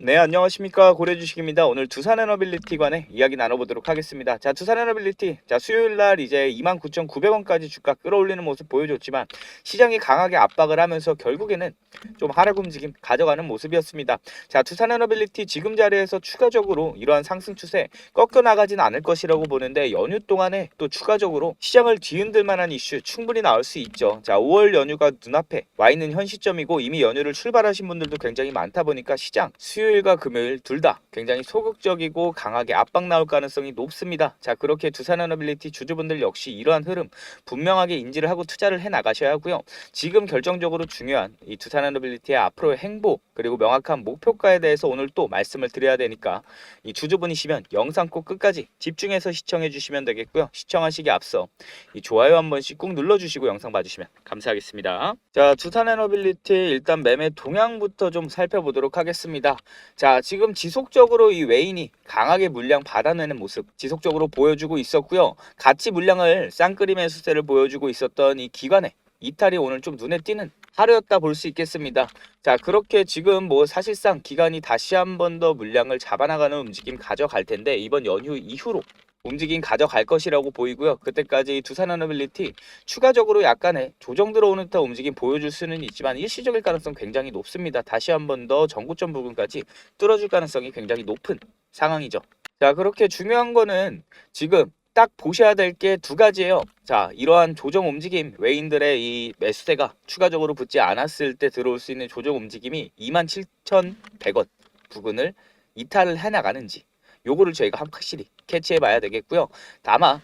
네 안녕하십니까. 고래주식입니다. 오늘 두산 에너빌리티 관해 이야기 나눠보도록 하겠습니다. 자 두산 에너빌리티. 자 수요일 날 이제 29,900원까지 주가 끌어올리는 모습 보여줬지만 시장이 강하게 압박을 하면서 결국에는 좀 하락 움직임 가져가는 모습이었습니다. 자 두산 에너빌리티 지금 자리에서 추가적으로 이러한 상승 추세 꺾여 나가진 않을 것이라고 보는데 연휴 동안에 또 추가적으로 시장을 뒤흔들 만한 이슈 충분히 나올 수 있죠. 자 5월 연휴가 눈앞에 와 있는 현 시점이고 이미 연휴를 출발하신 분들도 굉장히 많다 보니까 시장 수요 일과 금요일 둘 다 굉장히 소극적이고 강하게 압박 나올 가능성이 높습니다. 자 그렇게 두산에너빌리티 주주분들 역시 이러한 흐름 분명하게 인지를 하고 투자를 해 나가셔야 하고요. 지금 결정적으로 중요한 이 두산에너빌리티의 앞으로의 행보 그리고 명확한 목표가에 대해서 오늘 또 말씀을 드려야 되니까 이 주주분이시면 영상 꼭 끝까지 집중해서 시청해 주시면 되겠고요. 시청하시기 앞서 이 좋아요 한 번씩 꾹 눌러주시고 영상 봐주시면 감사하겠습니다. 자 두산에너빌리티 일단 매매 동향부터 좀 살펴보도록 하겠습니다. 자, 지금 지속적으로 이 외인이 강하게 물량 받아내는 모습 지속적으로 보여주고 있었고요. 같이 물량을 쌍끌이 수세를 보여주고 있었던 이 기관의 이탈이 오늘 좀 눈에 띄는 하루였다 볼 수 있겠습니다. 자, 그렇게 지금 뭐 사실상 기관이 다시 한 번 더 물량을 잡아나가는 움직임 가져갈 텐데 이번 연휴 이후로 움직임 가져갈 것이라고 보이고요. 그때까지 두산에너빌리티 추가적으로 약간의 조정 들어오는 듯한 움직임 보여줄 수는 있지만 일시적일 가능성 굉장히 높습니다. 다시 한 번 더 전고점 부분까지 뚫어줄 가능성이 굉장히 높은 상황이죠. 자 그렇게 중요한 거는 지금 딱 보셔야 될 게 두 가지예요. 자 이러한 조정 움직임 외인들의 이 매수세가 추가적으로 붙지 않았을 때 들어올 수 있는 조정 움직임이 27,100원 부근을 이탈을 해 나가는지 요거를 저희가 확실히 캐치해 봐야 되겠고요. 다만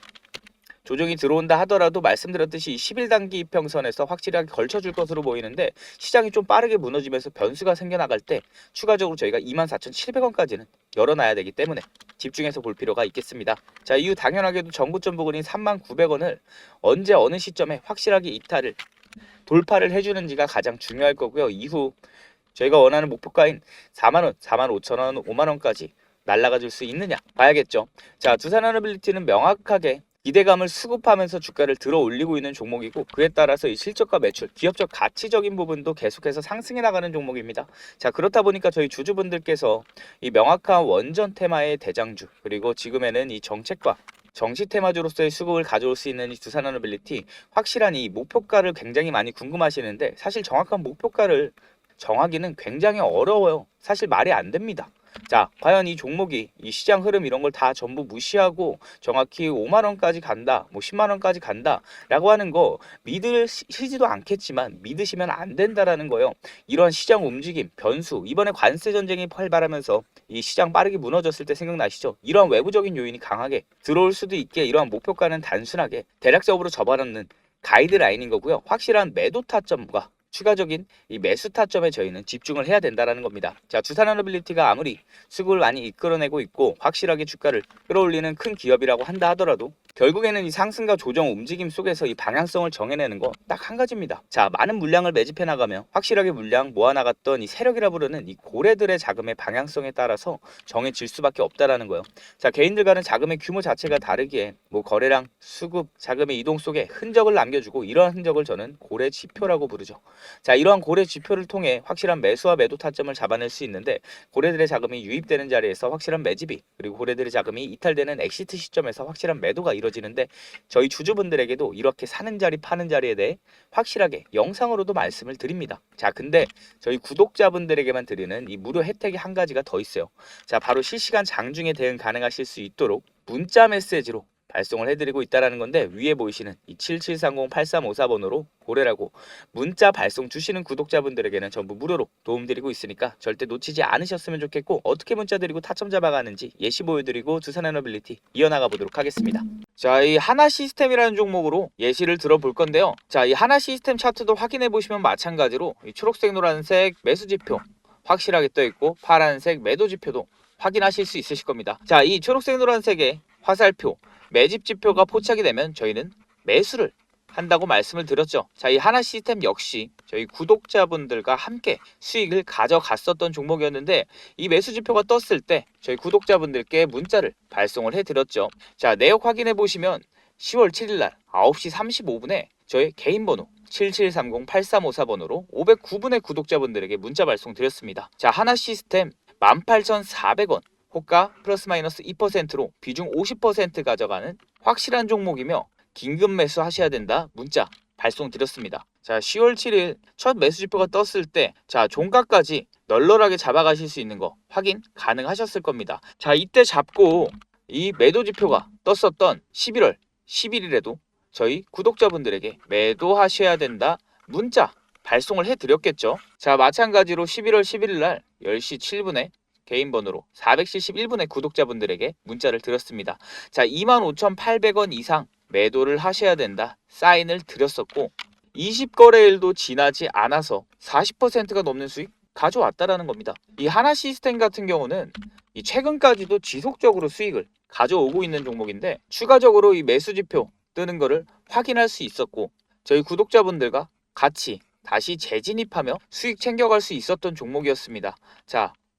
조정이 들어온다 하더라도 말씀드렸듯이 11단기 이평선에서 확실하게 걸쳐줄 것으로 보이는데 시장이 좀 빠르게 무너지면서 변수가 생겨나갈 때 추가적으로 저희가 24,700원까지는 열어놔야 되기 때문에 집중해서 볼 필요가 있겠습니다. 자 이후 당연하게도 정구점 부근인 39,000원을 언제 어느 시점에 확실하게 이탈을 돌파를 해주는지가 가장 중요할 거고요. 이후 저희가 원하는 목표가인 4만원, 4만 5천원, 5만원까지 날아가 줄 수 있느냐 봐야겠죠. 자 두산에너빌리티는 명확하게 기대감을 수급하면서 주가를 들어 올리고 있는 종목이고 그에 따라서 이 실적과 매출, 기업적 가치적인 부분도 계속해서 상승해 나가는 종목입니다. 자 그렇다 보니까 저희 주주분들께서 이 명확한 원전 테마의 대장주 그리고 지금에는 이 정책과 정시 테마주로서의 수급을 가져올 수 있는 이 두산에너빌리티 확실한 이 목표가를 굉장히 많이 궁금하시는데 사실 정확한 목표가를 정하기는 굉장히 어려워요. 사실 말이 안 됩니다. 자, 과연 이 종목이 이 시장 흐름 이런 걸 다 전부 무시하고 정확히 5만 원까지 간다, 뭐 10만 원까지 간다라고 하는 거 믿으시지도 않겠지만 믿으시면 안 된다라는 거요. 이런 시장 움직임, 변수, 이번에 관세 전쟁이 활발하면서 이 시장 빠르게 무너졌을 때 생각나시죠? 이러한 외부적인 요인이 강하게 들어올 수도 있게 이러한 목표가는 단순하게 대략적으로 접어놓는 가이드라인인 거고요. 확실한 매도 타점과 추가적인 이 매수 타점에 저희는 집중을 해야 된다라는 겁니다. 자, 두산에너빌리티가 아무리 수급을 많이 이끌어내고 있고 확실하게 주가를 끌어올리는 큰 기업이라고 한다 하더라도 결국에는 이 상승과 조정 움직임 속에서 이 방향성을 정해내는 거 딱 한 가지입니다. 자, 많은 물량을 매집해 나가면 확실하게 물량 모아나갔던 이 세력이라 부르는 이 고래들의 자금의 방향성에 따라서 정해질 수밖에 없다라는 거예요. 자, 개인들 과는 자금의 규모 자체가 다르기에 뭐 거래량, 수급, 자금의 이동 속에 흔적을 남겨주고 이러한 흔적을 저는 고래 지표라고 부르죠. 자, 이러한 고래 지표를 통해 확실한 매수와 매도 타점을 잡아낼 수 있는데 고래들의 자금이 유입되는 자리에서 확실한 매집이 그리고 고래들의 자금이 이탈되는 엑시트 시점에서 확실한 매도가 이루어지는데 저희 주주분들에게도 이렇게 사는 자리 파는 자리에 대해 확실하게 영상으로도 말씀을 드립니다. 자, 근데 저희 구독자분들에게만 드리는 이 무료 혜택이 한 가지가 더 있어요. 자, 바로 실시간 장중에 대응 가능하실 수 있도록 문자 메시지로 발송을 해드리고 있다라는 건데 위에 보이시는 이 7730-8354번호로 고래라고 문자 발송 주시는 구독자분들에게는 전부 무료로 도움드리고 있으니까 절대 놓치지 않으셨으면 좋겠고 어떻게 문자 드리고 타점 잡아가는지 예시 보여드리고 두산에너빌리티 이어나가 보도록 하겠습니다. 자, 이 하나 시스템이라는 종목으로 예시를 들어볼 건데요. 자, 이 하나 시스템 차트도 확인해 보시면 마찬가지로 이 초록색, 노란색 매수 지표 확실하게 떠 있고 파란색 매도 지표도 확인하실 수 있으실 겁니다. 자, 이 초록색, 노란색의 화살표 매집 지표가 포착이 되면 저희는 매수를 한다고 말씀을 드렸죠. 자, 이 하나 시스템 역시 저희 구독자분들과 함께 수익을 가져갔었던 종목이었는데 이 매수 지표가 떴을 때 저희 구독자분들께 문자를 발송을 해드렸죠. 자, 내역 확인해 보시면 10월 7일 날 9시 35분에 저의 개인 번호 7730-8354번호로 509분의 구독자분들에게 문자 발송 드렸습니다. 자, 하나 시스템 18,400원 호가 플러스 마이너스 2%로 비중 50% 가져가는 확실한 종목이며 긴급 매수 하셔야 된다 문자 발송 드렸습니다. 자 10월 7일 첫 매수 지표가 떴을 때 자 종가까지 널널하게 잡아가실 수 있는 거 확인 가능하셨을 겁니다. 자 이때 잡고 이 매도 지표가 떴었던 11월 11일에도 저희 구독자분들에게 매도하셔야 된다 문자 발송을 해드렸겠죠. 자 마찬가지로 11월 11일 날 10시 7분에 개인 번호로 471분의 구독자분들에게 문자를 드렸습니다. 자 25,800원 이상 매도를 하셔야 된다 사인을 드렸었고 20거래일도 지나지 않아서 40%가 넘는 수익 가져왔다라는 겁니다. 이 하나 시스템 같은 경우는 이 최근까지도 지속적으로 수익을 가져오고 있는 종목인데 추가적으로 이 매수 지표 뜨는 거를 확인할 수 있었고 저희 구독자분들과 같이 다시 재진입하며 수익 챙겨갈 수 있었던 종목이었습니다. 자,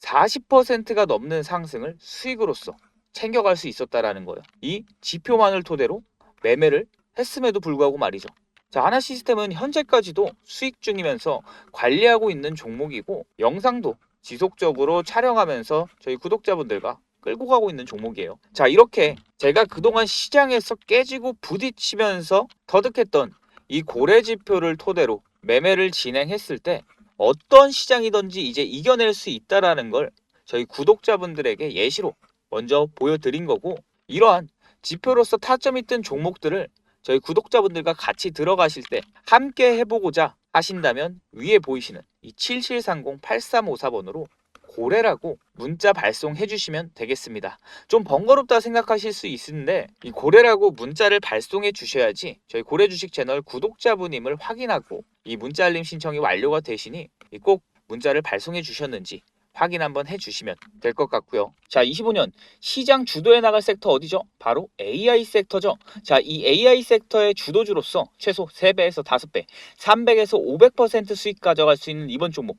40%가 넘는 상승을 수익으로서 챙겨갈 수 있었다라는 거예요. 이 지표만을 토대로 매매를 했음에도 불구하고 말이죠. 자, 하나 시스템은 현재까지도 수익 중이면서 관리하고 있는 종목이고 영상도 지속적으로 촬영하면서 저희 구독자분들과 끌고 가고 있는 종목이에요. 자, 이렇게 제가 그동안 시장에서 깨지고 부딪히면서 터득했던 이 고래 지표를 토대로 매매를 진행했을 때 어떤 시장이든지 이제 이겨낼 수 있다라는 걸 저희 구독자분들에게 예시로 먼저 보여드린 거고 이러한 지표로서 타점이 뜬 종목들을 저희 구독자분들과 같이 들어가실 때 함께 해보고자 하신다면 위에 보이시는 이 7730-8354번으로 고래라고 문자 발송해 주시면 되겠습니다. 좀 번거롭다 생각하실 수 있는데 이 고래라고 문자를 발송해 주셔야지 저희 고래 주식 채널 구독자분임을 확인하고 이 문자 알림 신청이 완료가 되시니 꼭 문자를 발송해 주셨는지 확인 한번 해주시면 될 것 같고요. 자, 25년 시장 주도에 나갈 섹터 어디죠? 바로 AI 섹터죠. 자, 이 AI 섹터의 주도주로서 최소 3배에서 5배, 300에서 500% 수익 가져갈 수 있는 이번 종목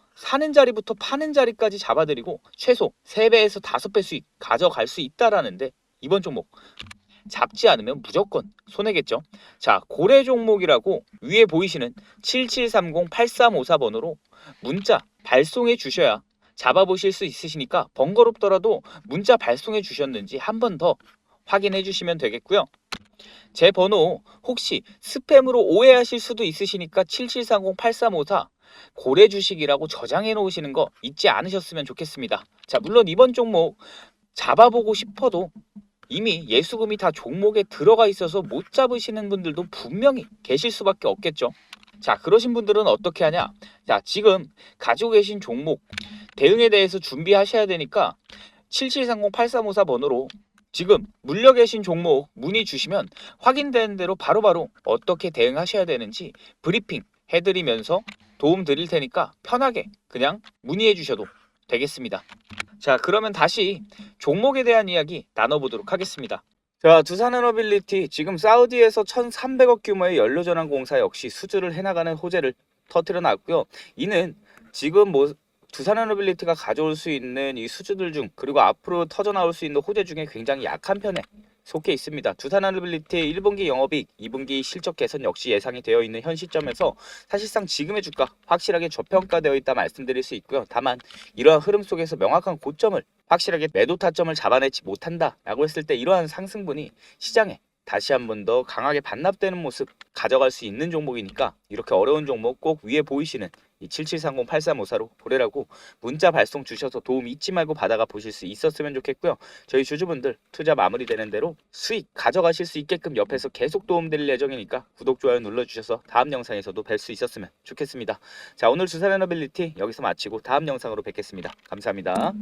사는 자리부터 파는 자리까지 잡아드리고 최소 3배에서 5배 수익 가져갈 수 있다라는데 이번 종목 잡지 않으면 무조건 손해겠죠. 자, 고래 종목이라고 위에 보이시는 7730-8354번으로 문자 발송해 주셔야 잡아보실 수 있으시니까 번거롭더라도 문자 발송해 주셨는지 한 번 더 확인해 주시면 되겠고요. 제 번호 혹시 스팸으로 오해하실 수도 있으시니까 7730-8354 고래 주식이라고 저장해 놓으시는 거 잊지 않으셨으면 좋겠습니다. 자, 물론 이번 종목 잡아보고 싶어도 이미 예수금이 다 종목에 들어가 있어서 못 잡으시는 분들도 분명히 계실 수밖에 없겠죠. 자, 그러신 분들은 어떻게 하냐? 자, 지금 가지고 계신 종목 대응에 대해서 준비하셔야 되니까 7730-8354 번호로 지금 물려 계신 종목 문의 주시면 확인되는 대로 바로바로 어떻게 대응하셔야 되는지 브리핑 해드리면서 도움 드릴 테니까 편하게 그냥 문의해 주셔도 되겠습니다. 자, 그러면 다시 종목에 대한 이야기 나눠보도록 하겠습니다. 자, 두산에너빌리티 지금 사우디에서 1,300억 규모의 연료전환 공사 역시 수주를 해나가는 호재를 터뜨려 놨고요. 이는 지금 뭐 두산에너빌리티가 가져올 수 있는 이 수주들 중 그리고 앞으로 터져 나올 수 있는 호재 중에 굉장히 약한 편에 속해 있습니다. 두산에너빌리티의 1분기 영업이익, 2분기 실적 개선 역시 예상이 되어 있는 현 시점에서 사실상 지금의 주가 확실하게 저평가되어 있다 말씀드릴 수 있고요. 다만 이러한 흐름 속에서 명확한 고점을 확실하게 매도 타점을 잡아내지 못한다라고 했을 때 이러한 상승분이 시장에 다시 한 번 더 강하게 반납되는 모습 가져갈 수 있는 종목이니까 이렇게 어려운 종목 꼭 위에 보이시는 이 7730-8354로 보내라고 문자 발송 주셔서 도움 잊지 말고 받아가 보실 수 있었으면 좋겠고요. 저희 주주분들 투자 마무리되는 대로 수익 가져가실 수 있게끔 옆에서 계속 도움드릴 예정이니까 구독, 좋아요 눌러주셔서 다음 영상에서도 뵐 수 있었으면 좋겠습니다. 자 오늘 주사레너빌리티 여기서 마치고 다음 영상으로 뵙겠습니다. 감사합니다.